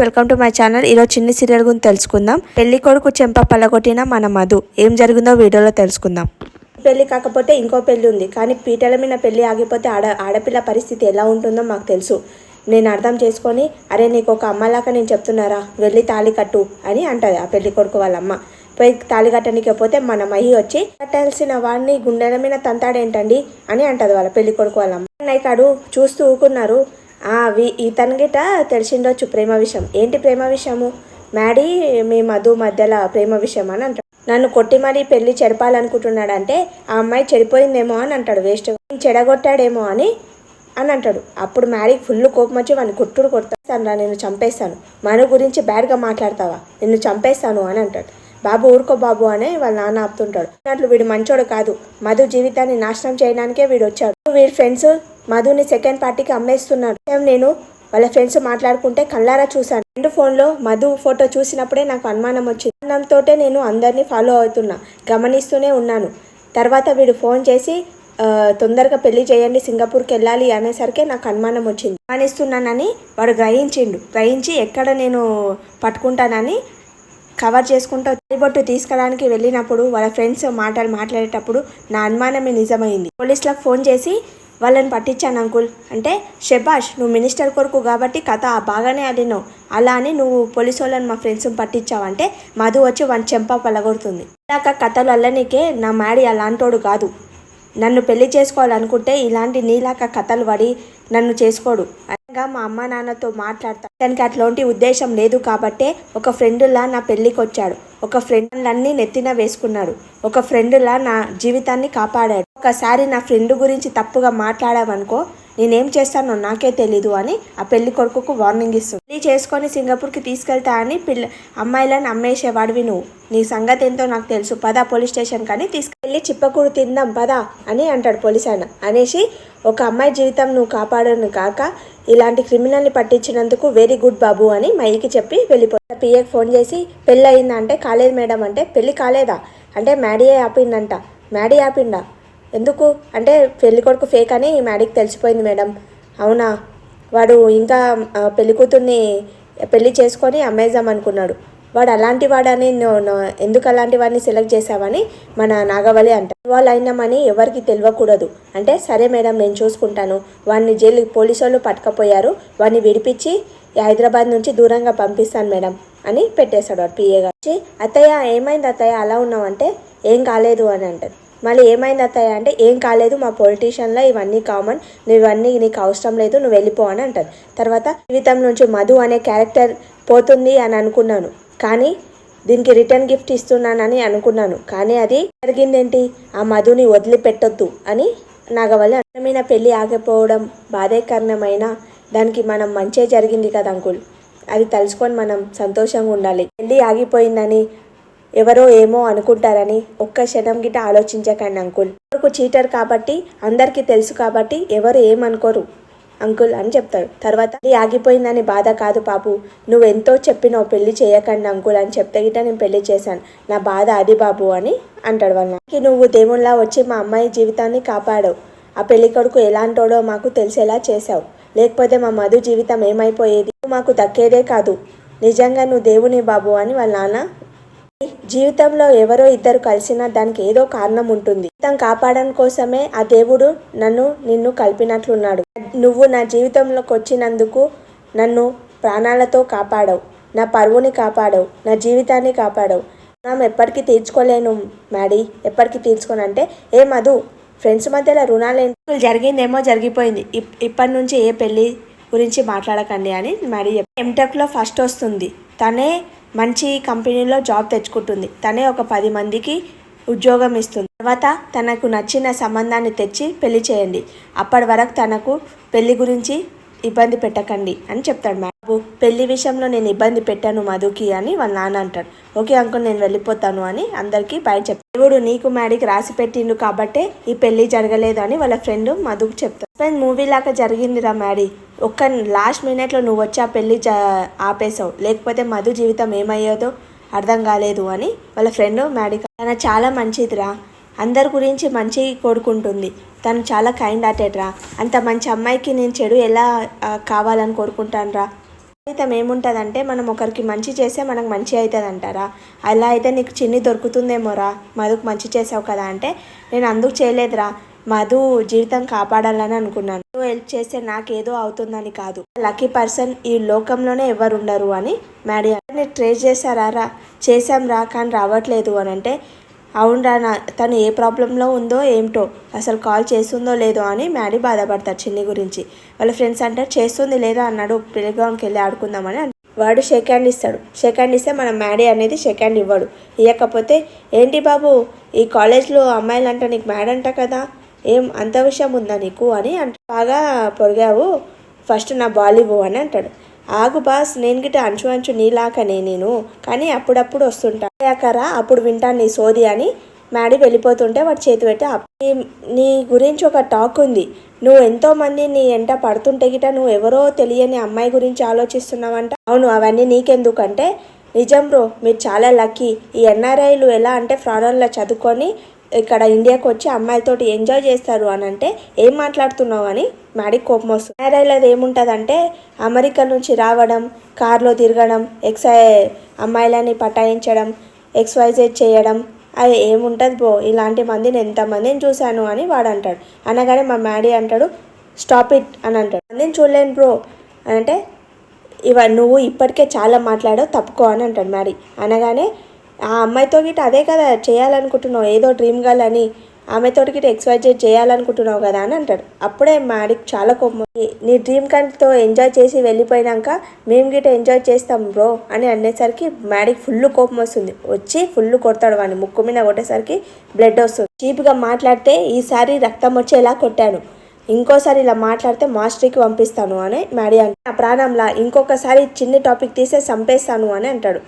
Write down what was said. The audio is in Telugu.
వెల్కమ్ టు మై ఛానల్ ఈరోజు చిన్ని సీరియల్ గురించి తెలుసుకుందాం. పెళ్ళి కొడుకు చెంప పల్లగొట్టిన మన మధు. ఏం జరిగిందో వీడియోలో తెలుసుకుందాం. పెళ్ళి కాకపోతే ఇంకో పెళ్ళి ఉంది. కానీ పీటల మీద పెళ్ళి ఆగిపోతే ఆడ ఆడపిల్ల పరిస్థితి ఎలా ఉంటుందో మాకు తెలుసు. నేను అర్థం చేసుకొని అరే నీకు ఒక అమ్మలాగా నేను చెప్తున్నారా? వెళ్ళి తాళి కట్టు అని అంటది ఆ పెళ్ళి కొడుకు వాళ్ళ అమ్మ. పోయి తాళి కట్టడానికి పోతే మన మహి వచ్చి కట్టాల్సిన వాడిని గుండెల మీద తంతాడేంటండి? అని అంటది వాళ్ళ పెళ్ళి కొడుకు వాళ్ళ అమ్మ. అన్నయ్య కాడు చూస్తూ ఊకున్నారు. ఇతను గిట తెలిసిండొచ్చు ప్రేమ విషయం. ఏంటి ప్రేమ విషయము? మ్యాడీ మీ మధు మధ్యలో ప్రేమ విషయం అని అంటాడు. నన్ను కొట్టి మరీ పెళ్ళి చెడపాలనుకుంటున్నాడంటే ఆ అమ్మాయి చెడిపోయిందేమో అని అంటాడు. వేస్ట్. చెడగొట్టాడేమో అని అని అంటాడు. అప్పుడు మ్యాడీ ఫుల్ కోపం వచ్చి వాడిని కొట్టుడు కొడతాను రా నేను చంపేస్తాను. మన గురించి బ్యాడ్గా మాట్లాడతావా? నిన్ను చంపేస్తాను అని అంటాడు. బాబు ఊరుకో బాబు అనే వాళ్ళ నాన్న ఆపుతుంటాడు. అన్నట్లు వీడు మంచోడు కాదు. మధు జీవితాన్ని నాశనం చేయడానికే వీడు వచ్చాడు వీడి ఫ్రెండ్స్ మధుని సెకండ్ పార్టీకి అమ్మేస్తున్నాడు. నేను? వాళ్ళ ఫ్రెండ్స్ మాట్లాడుకుంటే కళ్ళారా చూశాను. రెండు ఫోన్లో మధు ఫోటో చూసినప్పుడే నాకు అనుమానం వచ్చింది. అన్నంతో నేను అందరినీ ఫాలో అవుతున్నా గమనిస్తూనే ఉన్నాను. తర్వాత వీడు ఫోన్ చేసి తొందరగా పెళ్ళి చేయండి సింగపూర్కి వెళ్ళాలి అనేసరికి నాకు అనుమానం వచ్చింది. గమనిస్తున్నానని వాడు గ్రహించిండు. గ్రహించి ఎక్కడ నేను పట్టుకుంటానని కవర్ చేసుకుంటూ బొట్టు తీసుకోవడానికి వెళ్ళినప్పుడు వాళ్ళ ఫ్రెండ్స్ మాటలు మాట్లాడేటప్పుడు నా అనుమానమే నిజమైంది. పోలీసులకు ఫోన్ చేసి వాళ్ళని పట్టించాను అంకుల్. అంటే షబాష్ నువ్వు మినిస్టర్ కొరకు కాబట్టి కథ బాగానే ఆడినావు. అలా అని నువ్వు పోలీసు వాళ్ళని మా ఫ్రెండ్స్ని పట్టించావంటే మధు వచ్చి వన్ చెంప పలగొడుతుంది. ఇలాక కథలు అల్లనికే నా మ్యాడీ అలాంటోడు కాదు. నన్ను పెళ్ళి చేసుకోవాలనుకుంటే ఇలాంటి నీలాక కథలు పడి నన్ను చేసుకోడు. మా అమ్మ నాన్నతో మాట్లాడతా. తనకి అట్లాంటి ఉద్దేశం లేదు కాబట్టే ఒక ఫ్రెండ్లా నా పెళ్ళికి వచ్చాడు ఒక ఫ్రెండ్లన్నీ నెత్తిన వేసుకున్నాడు. ఒక ఫ్రెండ్లా నా జీవితాన్ని కాపాడాడు. ఒకసారి నా ఫ్రెండ్ గురించి తప్పుగా మాట్లాడావనుకో నేనేం చేస్తానో నాకే తెలీదు అని ఆ పెళ్ళి కొడుకుకు వార్నింగ్ ఇస్తుంది. పెళ్ళి చేసుకొని సింగపూర్కి తీసుకెళ్తా అని పిల్ల అమ్మాయిలను అమ్మేసేవాడివి నువ్వు. నీ సంగతి ఏంటో నాకు తెలుసు. పదా పోలీస్ స్టేషన్ కానీ తీసుకెళ్ళి చిప్పకూడు తిందాం పదా అని అంటాడు పోలీస్ ఆయన. అనేసి ఒక అమ్మాయి జీవితం నువ్వు కాపాడను కాక ఇలాంటి క్రిమినల్ని పట్టించినందుకు వెరీ గుడ్ బాబు అని మైకి చెప్పి వెళ్ళిపోతాడు పిఏకి ఫోన్ చేసి పెళ్ళి అయిందా అంటే కాలేదు మేడం అంటే పెళ్ళి కాలేదా అంటే మ్యాడీయే ఆపిందంట. మ్యాడీ ఆపిండా? ఎందుకు? అంటే పెళ్ళి కొడుకు ఫేక్ అని మ్యాడీకి తెలిసిపోయింది మేడం. అవునా? వాడు ఇంకా పెళ్ళి కూతుర్ని పెళ్ళి చేసుకొని అమ్మేద్దాం అనుకున్నాడు. వాడు అలాంటి వాడని ఎందుకు అలాంటి వాడిని సెలెక్ట్ చేశావని మన నాగవళి అంట. వాళ్ళు అయినామని ఎవరికి తెలియకూడదు. అంటే సరే మేడం నేను చూసుకుంటాను. వాడిని జైలు పోలీసు వాళ్ళు పట్టుకపోయారు. వాడిని విడిపించి హైదరాబాద్ నుంచి దూరంగా పంపిస్తాను మేడం అని పెట్టేశాడు వాడు పిఏ గారు. అత్తయ్య ఏమైంది అత్తయ్య? అలా ఉన్నావంటే ఏం కాలేదు అని అంటారు. మళ్ళీ ఏమైంది అత్తయ్య అంటే ఏం కాలేదు మా పొలిటీషియన్లో ఇవన్నీ కామన్ నువ్వు ఇవన్నీ నీకు అవసరం లేదు నువ్వు వెళ్ళిపో అని అంటారు తర్వాత జీవితం నుంచి మధు అనే క్యారెక్టర్ పోతుంది అని అనుకున్నాను. కానీ దీనికి రిటర్న్ గిఫ్ట్ ఇస్తున్నానని అనుకున్నాను. కానీ అది జరిగిందేంటి? ఆ మధుని వదిలిపెట్టొద్దు అని నాగవల్లి అందమైన పెళ్ళి ఆగిపోవడం బాధాకరణమైన దానికి మనం మంచే జరిగింది కదా అంకుల్. అది తలుచుకొని మనం సంతోషంగా ఉండాలి. పెళ్ళి ఆగిపోయిందని ఎవరో ఏమో అనుకుంటారని ఒక్క క్షణం గిట ఆలోచించకండి అంకుల్. ఎవరికి చీటర్ కాబట్టి అందరికీ తెలుసు కాబట్టి ఎవరు ఏమనుకోరు అంకుల్ అని చెప్తాడు. తర్వాత అది ఆగిపోయిందని బాధ కాదు బాబు. నువ్వు ఎంతో చెప్పినావు పెళ్ళి చేయకండి అంకుల్ అని చెప్తే గిట నేను పెళ్ళి చేశాను. నా బాధ అది బాబు అని అంటాడు వాళ్ళ నాన్నకి నువ్వు దేవుళ్ళ వచ్చి మా అమ్మాయి జీవితాన్ని కాపాడావు. ఆ పెళ్ళి కొడుకు ఎలాంటోడో మాకు తెలిసేలా చేశావు. లేకపోతే మా మధు జీవితం ఏమైపోయేది? నువ్వు మాకు దక్కేదే కాదు. నిజంగా నువ్వు దేవుని బాబు అని వాళ్ళ నాన్న జీవితంలో ఎవరో ఇద్దరు కలిసినా దానికి ఏదో కారణం ఉంటుంది. జీవితం కాపాడడం కోసమే ఆ దేవుడు నన్ను నిన్ను కలిపినట్లున్నాడు. నువ్వు నా జీవితంలోకి వచ్చినందుకు నన్ను ప్రాణాలతో కాపాడవు. నా పరువుని కాపాడవు. నా జీవితాన్ని కాపాడవు. రుణం ఎప్పటికీ తీర్చుకోలేను మ్యాడీ. ఎప్పటికీ తీర్చుకోను అంటే ఏ మధు ఫ్రెండ్స్ మధ్యలో రుణాలు ఏంటి జరిగిందేమో జరిగిపోయింది. ఇప్- ఇప్పటి నుంచి ఏ పెళ్ళి గురించి మాట్లాడకండి అని మ్యాడీ చెప్పి ఎంటెక్లో ఫస్ట్ వస్తుంది. తనే మంచి కంపెనీలో జాబ్ తెచ్చుకుంటుంది. తనే ఒక పది మందికి ఉద్యోగం ఇస్తుంది. తర్వాత తనకు నచ్చిన సంబంధాన్ని తెచ్చి పెళ్ళి చేయండి. అప్పటి వరకు తనకు పెళ్ళి గురించి ఇబ్బంది పెట్టకండి అని చెప్తాడు బాబు. పెళ్ళి విషయంలో నేను ఇబ్బంది పెట్టాను మధుకి అని వాళ్ళ నాన్న అంటాడు. ఓకే అంకుల్ నేను వెళ్ళిపోతాను అని అందరికీ బయట చెప్తాడు. దేవుడు నీకు మ్యాడీకి రాసి పెట్టిండు కాబట్టే ఈ పెళ్ళి జరగలేదు అని వాళ్ళ ఫ్రెండ్ మధుకు చెప్తాడు. ఫ్రెండ్ మూవీ లాగా జరిగిందిరా మ్యాడీ. ఒక్క లాస్ట్ మినిట్లో నువ్వు వచ్చి ఆ పెళ్ళి జ ఆపేసావు లేకపోతే మధు జీవితం ఏమయ్యేదో అర్థం కాలేదు అని వాళ్ళ ఫ్రెండ్ మ్యాడీ తన చాలా మంచిదిరా. అందరి గురించి మంచి కోరుకుంటుంది. తను చాలా కైండ్ హార్టెడ్ రా అంత మంచి అమ్మాయికి నేను చెడు ఎలా కావాలని కోరుకుంటాను రా ఫలితం ఏముంటుందంటే మనం ఒకరికి మంచి చేస్తే మనకు మంచి అవుతుంది అంటారా అలా అయితే నీకు చిన్ని దొరుకుతుందేమోరా? మధుకు మంచి చేసావు కదా అంటే నేను అందుకు చేయలేదురా. మధు జీవితం కాపాడాలని అనుకున్నాను. నువ్వు హెల్ప్ చేస్తే నాకేదో అవుతుందని కాదు. లక్కీ పర్సన్ ఈ లోకంలోనే ఎవరు ఉండరు అని మ్యాడీ అంటే ట్రై చేశారా రా? చేశాం రా కానీ రావట్లేదు అని అంటే అవునరా నా తను ఏ ప్రాబ్లంలో ఉందో ఏమిటో అసలు కాల్ చేస్తుందో లేదో అని మ్యాడీ బాధపడతారు చిన్ని గురించి. వాళ్ళ ఫ్రెండ్స్ అంటారు చేస్తుంది లేదా అన్నాడు. ప్లేగ్రౌండ్కి వెళ్ళి ఆడుకుందామని వాడు షేక్ హ్యాండ్ ఇస్తాడు. షేక్ హ్యాండ్ ఇస్తే మన మ్యాడీ అనేది షేక్ హ్యాండ్ ఇవ్వడు. ఇవ్వకపోతే ఏంటి బాబు ఈ కాలేజ్లో అమ్మాయిలు అంట నీకు మ్యాడ్ అంట కదా? ఏం అంత విషయం ఉందా నీకు అని అంట. బాగా పొరిగావు ఫస్ట్ నా బాల్ అని అంటాడు. ఆగు బాస్ నేను గిట్ట అంచు అంచు నీలాకనే నేను. కానీ అప్పుడప్పుడు వస్తుంటా. అయ్యాకరా అప్పుడు వింటాను నీ సోది అని మ్యాడీ వెళ్ళిపోతుంటే వాడు చేతి పెట్టి నీ- గురించి ఒక టాక్ ఉంది. నువ్వు ఎంతోమంది నీ ఎంట పడుతుంటే గిట నువ్వు ఎవరో తెలియని అమ్మాయి గురించి ఆలోచిస్తున్నావంట. అవును అవన్నీ నీకెందుకంటే నిజం బ్రో మీరు చాలా లక్కీ. ఈ ఎన్ఆర్ఐలు ఎలా అంటే ఫారెన్లో చదువుకొని ఇక్కడ ఇండియాకి వచ్చి అమ్మాయిలతోటి ఎంజాయ్ చేస్తారు అని అంటే ఏం మాట్లాడుతున్నావు అని మ్యాడీ కోపం వస్తుంది. ఏముంటుంది ఏముంటుందంటే అమెరికా నుంచి రావడం కార్లో తిరగడం ఎక్సై అమ్మాయిలని పటాయించడం ఎక్స్వైజెడ్ చేయడం అది ఏముంటుంది బ్రో ఇలాంటి మందిని ఎంతమందిని చూశాను అని వాడు అంటాడు. అనగానే మా మ్యాడీ అంటాడు స్టాప్ ఇట్ అని అంటాడు. నేను చూడలేను బ్రో అంటే ఇవ నువ్వు ఇప్పటికే చాలా మాట్లాడావు తప్పుకో అని అంటాడు మ్యాడీ. అనగానే ఆ అమ్మాయితో గిట్ట అదే కదా చేయాలనుకుంటున్నావు ఏదో డ్రీమ్ గర్ల్ అని. ఆమెతో గిట్ట ఎక్స్వైజెడ్ చేయాలనుకుంటున్నావు కదా అని అంటాడు. అప్పుడే మాడికి చాలా కోపం "నీ- నీ డ్రీమ్ కంట్తో ఎంజాయ్ చేసి వెళ్ళిపోయినాక మేము గిట్ట ఎంజాయ్ చేస్తాం బ్రో అని అనేసరికి మ్యాడికి ఫుల్ కోపం వస్తుంది. వచ్చి ఫుల్ కొడతాడు వాడిని ముక్కు మీద కొట్టేసరికి బ్లడ్ వస్తుంది. చీప్గా మాట్లాడితే ఈసారి రక్తం వచ్చేలా కొట్టాను ఇంకోసారి ఇలా మాట్లాడితే మాస్టర్కి పంపిస్తాను అని మ్యాడీ అంటే నా ప్రాణంలా ఇంకొకసారి చిన్ని టాపిక్ తీసే చంపేస్తాను అని అంటాడు.